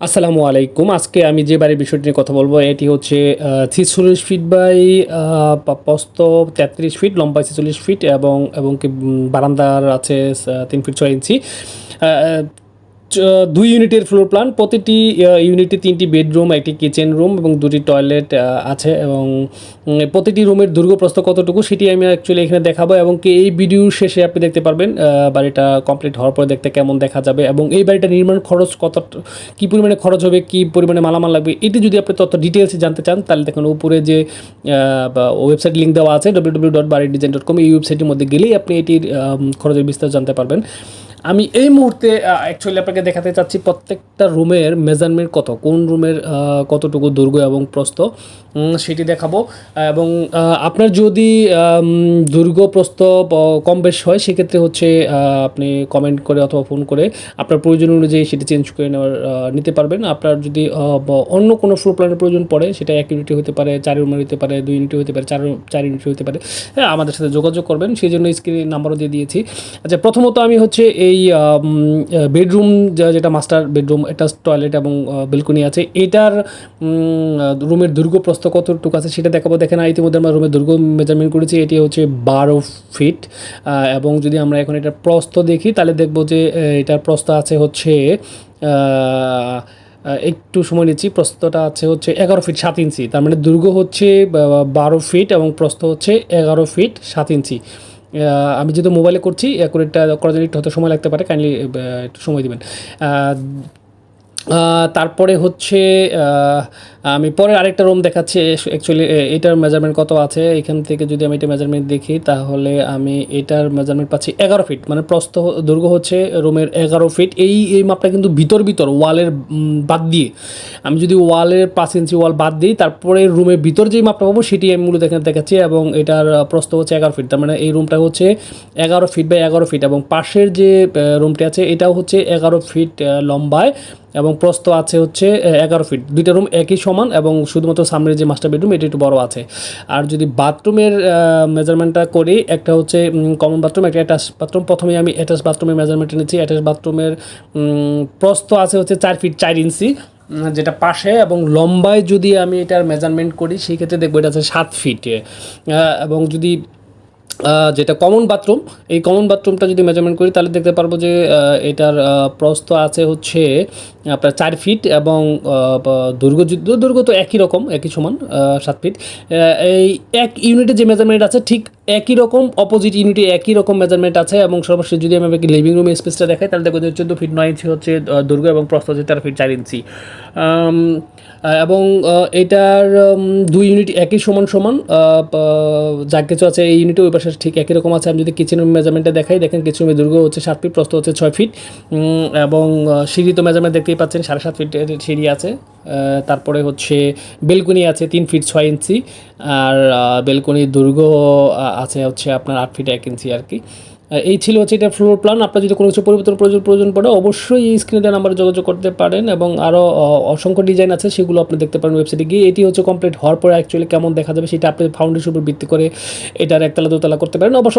আসসালামু আলাইকুম। আজকে আমি যে বাড়ির বিষয়টি নিয়ে কথা বলব, এটি হচ্ছে ছিচল্লিশ ফিট বাই প্রস্ত তেত্রিশ ফিট, লম্বা ছেচল্লিশ ফিট এবং এবং কি বারান্দার আছে তিন ফিট ছয় ইঞ্চি। দুই ইউনিটের ফ্লোর প্ল্যান। প্রতিটি ইউনিটে তিনটি বেডরুম, একটি কিচেন রুম এবং দুটি টয়লেট আছে এবং প্রতিটি রুমের দৈর্ঘ্য কতটুকু সেটি আমি অ্যাকচুয়ালি এখানে দেখাবো এবং কি এই ভিডিওর শেষে আপনি দেখতে পারবেন বাড়িটা কমপ্লিট হওয়ার পরে দেখতে কেমন দেখা যাবে এবং এই বাড়িটা নির্মাণ খরচ কত, কী পরিমাণে খরচ হবে, কী পরিমাণে মালামাল লাগবে, এটি যদি আপনি তত ডিটেলসে জানতে চান, তাহলে দেখুন উপরে যে ওয়েবসাইট লিঙ্ক দেওয়া আছে W W dot Bari design dot com এই ওয়েবসাইটের মধ্যে গেলেই আপনি এটির খরচের বিস্তার জানতে পারবেন। আমি এই মুহূর্তে অ্যাকচুয়ালি আপনাকে দেখাতে চাচ্ছি প্রত্যেকটা রুমের মেজারমেন্ট কত, কোন রুমের কতটুকু দৈর্ঘ্য এবং প্রস্থ সেটি দেখাবো। এবং আপনার যদি দৈর্ঘ্য প্রস্থ কম বেশ হয়, সেক্ষেত্রে হচ্ছে আপনি কমেন্ট করে অথবা ফোন করে আপনার প্রয়োজন অনুযায়ী সেটি চেঞ্জ করে নেওয়ার নিতে পারবেন। আপনার যদি অন্য কোনো ফ্লোর প্ল্যানের প্রয়োজন পড়ে, সেটা এক ইউনিটে হতে পারে, চার রুমের হতে পারে, দুই ইউনিটে হতে পারে, চার চার ইউনিটে হতে পারে হ্যাঁ আমাদের সাথে যোগাযোগ করবেন। সেই জন্য স্ক্রিনে নাম্বারও দিয়ে দিয়েছি। আচ্ছা প্রথমত আমি হচ্ছে এই বেডরুম যেটা মাস্টার বেডরুম, এটা টয়লেট এবং বেলকনি আছে। এটার রুমের দৈর্ঘ্য প্রস্থ কতটুকু আছে সেটা দেখাবো। দেখেন ইতিমধ্যে আমরা রুমের দৈর্ঘ্য মেজারমেন্ট করেছি। এটি হচ্ছে বারো ফিট এবং যদি আমরা এখন এটার প্রস্থ দেখি, তাহলে দেখব যে এটার প্রস্থ আছে হচ্ছে একটু সময় নিচ্ছি। প্রস্থটা আছে হচ্ছে এগারো ফিট সাত ইঞ্চি। তার মানে দৈর্ঘ্য হচ্ছে বারো ফিট এবং প্রস্থ হচ্ছে এগারো ফিট সাত ইঞ্চি। আমি যেহেতু মোবাইলে করছি অ্যাকুরেটটা করার জন্য একটু হয়তো সময় লাগতে পারে কাইন্ডলি একটু সময় দিবেন। তারপরে হচ্ছে আমি পরে আরেকটা রুম দেখাচ্ছি। অ্যাকচুয়ালি এটার মেজারমেন্ট কত আছে? এখান থেকে যদি আমি এটা মেজারমেন্ট দেখি, তাহলে আমি এটার মেজারমেন্ট পাচ্ছি এগারো ফিট মানে প্রস্থ দৈর্ঘ্য হচ্ছে রুমের এগারো ফিট এই এই মাপটা কিন্তু ভিতর ভিতর, ওয়ালের বাদ দিয়ে। আমি যদি ওয়ালের পাঁচ ইঞ্চি ওয়াল বাদ দিই, তারপরে রুমের ভিতর যেই মাপটা পাবো, সেটি আমি মূলত এখানে দেখাচ্ছি এবং এটার প্রস্থ হচ্ছে এগারো ফিট তার মানে এই রুমটা হচ্ছে এগারো ফিট বাই এগারো ফিট এবং পাশের যে রুমটি আছে, এটাও হচ্ছে এগারো ফিট লম্বায়। এবং প্রস্থ আছে হচ্ছে এগারো ফিট। দুইটা রুম একই সমান এবং শুধুমাত্র সামনের যে মাস্টার বেডরুম এটি একটু বড় আছে। আর যদি বাথরুমের মেজারমেন্টটা করি, একটা হচ্ছে কমন বাথরুম একটা অ্যাটাচ বাথরুম প্রথমে আমি অ্যাটাচ বাথরুমের মেজারমেন্ট নিচ্ছি। অ্যাটাচ বাথরুমের প্রস্থ আছে হচ্ছে চার ফিট চার ইঞ্চি যেটা পাশে এবং লম্বায় যদি আমি এটার মেজারমেন্ট করি, সেই ক্ষেত্রে দেখব এটা আছে সাত ফিটে এবং যদি যেটা কমন বাথরুম এই কমন বাথরুমটা যদি মেজারমেন্ট করি, তাহলে দেখতে পারব যে এটার প্রস্থ আছে হচ্ছে আপনার চার ফিট এবং যুদ্ধ দৈর্ঘ্য তো একই রকম, একই সমান সাত ফিট এই এক ইউনিটে যে মেজারমেন্ট আছে, ঠিক একই রকম অপোজিট ইউনিটে একই রকম মেজারমেন্ট আছে এবং সর্বশেষ যদি আমি আপনাকে লিভিং রুম স্পেসটা দেখাই, তাহলে দেখব যে চোদ্দ ফিট নয় ইঞ্চি হচ্ছে দৈর্ঘ্য এবং প্রস্থ হচ্ছে তেরো ফিট চার ইঞ্চি এবং এটার দুই ইউনিট একই সমান সমান যা কিছু আছে এই ইউনিটে ওই পাশে ঠিক একই রকম আছে। আমি যদি কিচেন রুম মেজারমেন্টটা দেখাই, দেখেন কিচেন রুমের দৈর্ঘ্য হচ্ছে সাত ফিট প্রস্থ হচ্ছে ছয় ফিট এবং সিঁড়ি তো মেজারমেন্ট দেখতেই পাচ্ছেন, সাড়ে সাত ফিট সিঁড়ি আছে। তারপরে হচ্ছে বেলকনি আছে তিন ফিট ছয় ইঞ্চি আর বেলকনির আহ, আছে হচ্ছে আপনার আট ফিট এক ইঞ্চি আর কি। এই ছিল হচ্ছে এটা ফ্লোর প্ল্যান আপনার যদি কোনো কিছু পরিবর্তন প্রয়োজন প্রয়োজন পড়ে অবশ্যই এই স্ক্রিনে দেওয়া নাম্বারে যোগাযোগ করতে পারেন এবং আরও অসংখ্য ডিজাইন আছে সেগুলো আপনি দেখতে পারেন ওয়েবসাইটে গিয়ে। এটি হচ্ছে কমপ্লিট হওয়ার পরে অ্যাকচুয়ালি কেমন দেখা যাবে সেটা আপনি ফাউন্ডেশন উপর ভিত্তি করে এটার একতলা দোতলা করতে পারেন। অবশ্য